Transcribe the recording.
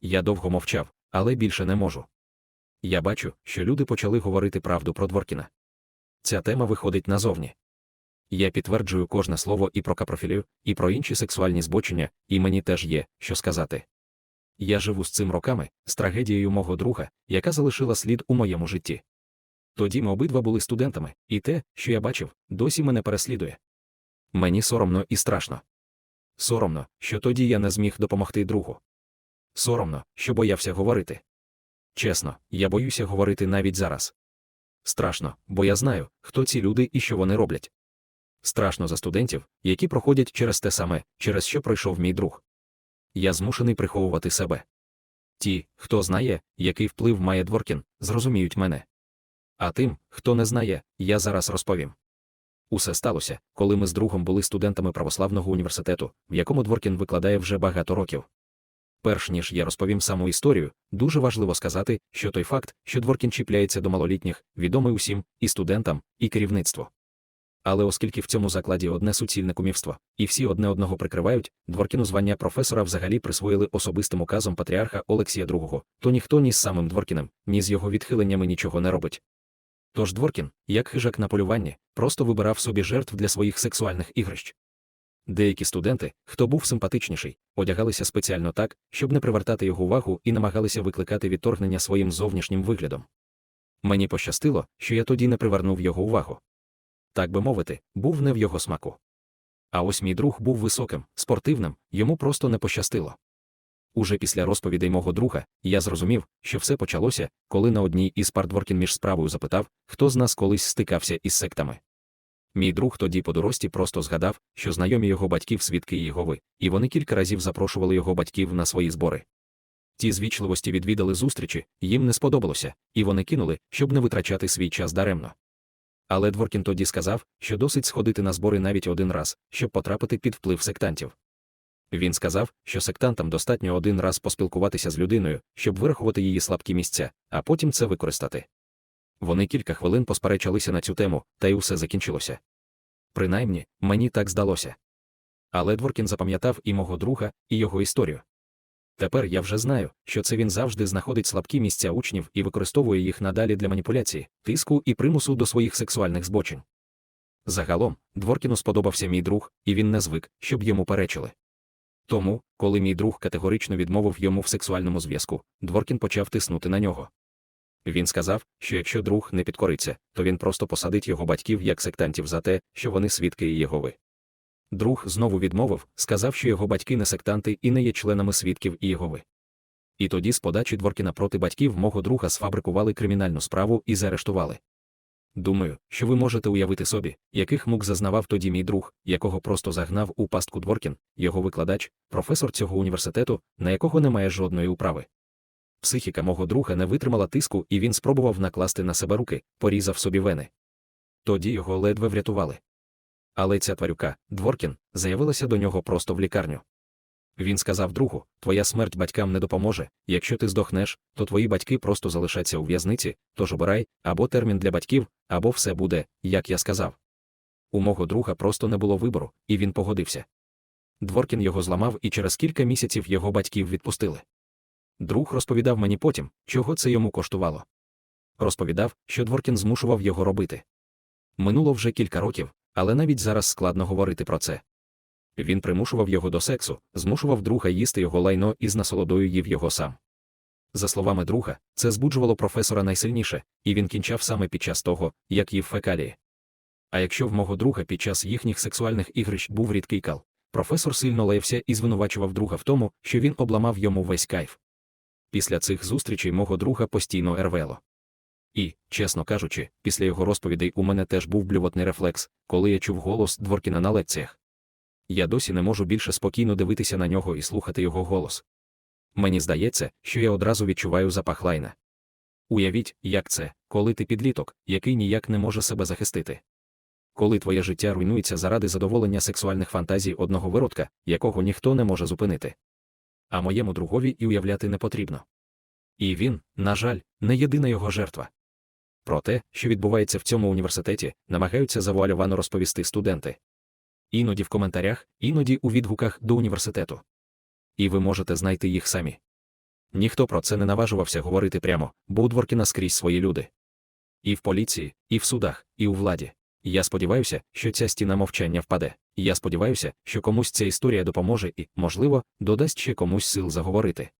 Я довго мовчав, але більше не можу. Я бачу, що люди почали говорити правду про Дворкіна. Ця тема виходить назовні. Я підтверджую кожне слово і про капрофілію, і про інші сексуальні збочення, і мені теж є, що сказати. Я живу з цим роками, з трагедією мого друга, яка залишила слід у моєму житті. Тоді ми обидва були студентами, і те, що я бачив, досі мене переслідує. Мені соромно і страшно. Соромно, що тоді я не зміг допомогти другу. Соромно, що боявся говорити. Чесно, я боюся говорити навіть зараз. Страшно, бо я знаю, хто ці люди і що вони роблять. Страшно за студентів, які проходять через те саме, через що пройшов мій друг. Я змушений приховувати себе. Ті, хто знає, який вплив має Дворкін, зрозуміють мене. А тим, хто не знає, я зараз розповім. Усе сталося, коли ми з другом були студентами православного університету, в якому Дворкін викладає вже багато років. Перш ніж я розповім саму історію, дуже важливо сказати, що той факт, що Дворкін чіпляється до малолітніх, відомий усім, і студентам, і керівництву. Але оскільки в цьому закладі одне суцільне кумівство, і всі одне одного прикривають, Дворкіну звання професора взагалі присвоїли особистим указом патріарха Олексія II, то ніхто ні з самим Дворкіним, ні з його відхиленнями нічого не робить. Тож Дворкін, як хижак на полюванні, просто вибирав собі жертв для своїх сексуальних ігрищ. Деякі студенти, хто був симпатичніший, одягалися спеціально так, щоб не привертати його увагу і намагалися викликати відторгнення своїм зовнішнім виглядом. Мені пощастило, що я тоді не привернув його увагу. Так би мовити, був не в його смаку. А ось мій друг був високим, спортивним, йому просто не пощастило. Уже після розповідей мого друга я зрозумів, що все почалося, коли на одній із пар Дворкін між справою запитав, хто з нас колись стикався із сектами. Мій друг тоді по дорості просто згадав, що знайомі його батьків свідки Єгови, і вони кілька разів запрошували його батьків на свої збори. Ті звічливості відвідали зустрічі, їм не сподобалося, і вони кинули, щоб не витрачати свій час даремно. Але Дворкін тоді сказав, що досить сходити на збори навіть один раз, щоб потрапити під вплив сектантів. Він сказав, що сектантам достатньо один раз поспілкуватися з людиною, щоб вирахувати її слабкі місця, а потім це використати. Вони кілька хвилин посперечалися на цю тему, та й усе закінчилося. Принаймні, мені так здалося. Але Дворкін запам'ятав і мого друга, і його історію. Тепер я вже знаю, що це він завжди знаходить слабкі місця учнів і використовує їх надалі для маніпуляції, тиску і примусу до своїх сексуальних збочень. Загалом, Дворкіну сподобався мій друг, і він не звик, щоб йому перечили. Тому, коли мій друг категорично відмовив йому в сексуальному зв'язку, Дворкін почав тиснути на нього. Він сказав, що якщо друг не підкориться, то він просто посадить його батьків як сектантів за те, що вони свідки Єгови. Друг знову відмовив, сказав, що його батьки не сектанти і не є членами свідків Єгови. І тоді з подачі Дворкіна проти батьків мого друга сфабрикували кримінальну справу і заарештували. Думаю, що ви можете уявити собі, яких мук зазнавав тоді мій друг, якого просто загнав у пастку Дворкін, його викладач, професор цього університету, на якого немає жодної управи. Психіка мого друга не витримала тиску, і він спробував накласти на себе руки, порізав собі вени. Тоді його ледве врятували. Але ця тварюка, Дворкін, заявилася до нього просто в лікарню. Він сказав другу: Твоя смерть батькам не допоможе, якщо ти здохнеш, то твої батьки просто залишаться у в'язниці, тож обирай або термін для батьків, або все буде, як я сказав. У мого друга просто не було вибору, і він погодився. Дворкін його зламав, і через кілька місяців його батьків відпустили. Друг розповідав мені потім, чого це йому коштувало. Розповідав, що Дворкін змушував його робити. Минуло вже кілька років, але навіть зараз складно говорити про це. Він примушував його до сексу, змушував друга їсти його лайно і з насолодою їв його сам. За словами друга, це збуджувало професора найсильніше, і він кінчав саме під час того, як їв фекалії. А якщо в мого друга під час їхніх сексуальних ігрищ був рідкий кал, професор сильно лаявся і звинувачував друга в тому, що він обламав йому весь кайф. Після цих зустрічей мого друга постійно ервело. І, чесно кажучи, після його розповідей у мене теж був блювотний рефлекс, коли я чув голос Дворкіна на лекціях. Я досі не можу більше спокійно дивитися на нього і слухати його голос. Мені здається, що я одразу відчуваю запах лайна. Уявіть, як це, коли ти підліток, який ніяк не може себе захистити. Коли твоє життя руйнується заради задоволення сексуальних фантазій одного виродка, якого ніхто не може зупинити а моєму другові і уявляти не потрібно. І він, на жаль, не єдина його жертва. Про те, що відбувається в цьому університеті, намагаються завуальовано розповісти студенти. Іноді в коментарях, іноді у відгуках до університету. І ви можете знайти їх самі. Ніхто про це не наважувався говорити прямо, бо у Дворкіна скрізь свої люди. І в поліції, і в судах, і у владі. Я сподіваюся, що ця стіна мовчання впаде. Я сподіваюся, що комусь ця історія допоможе і, можливо, додасть ще комусь сил заговорити.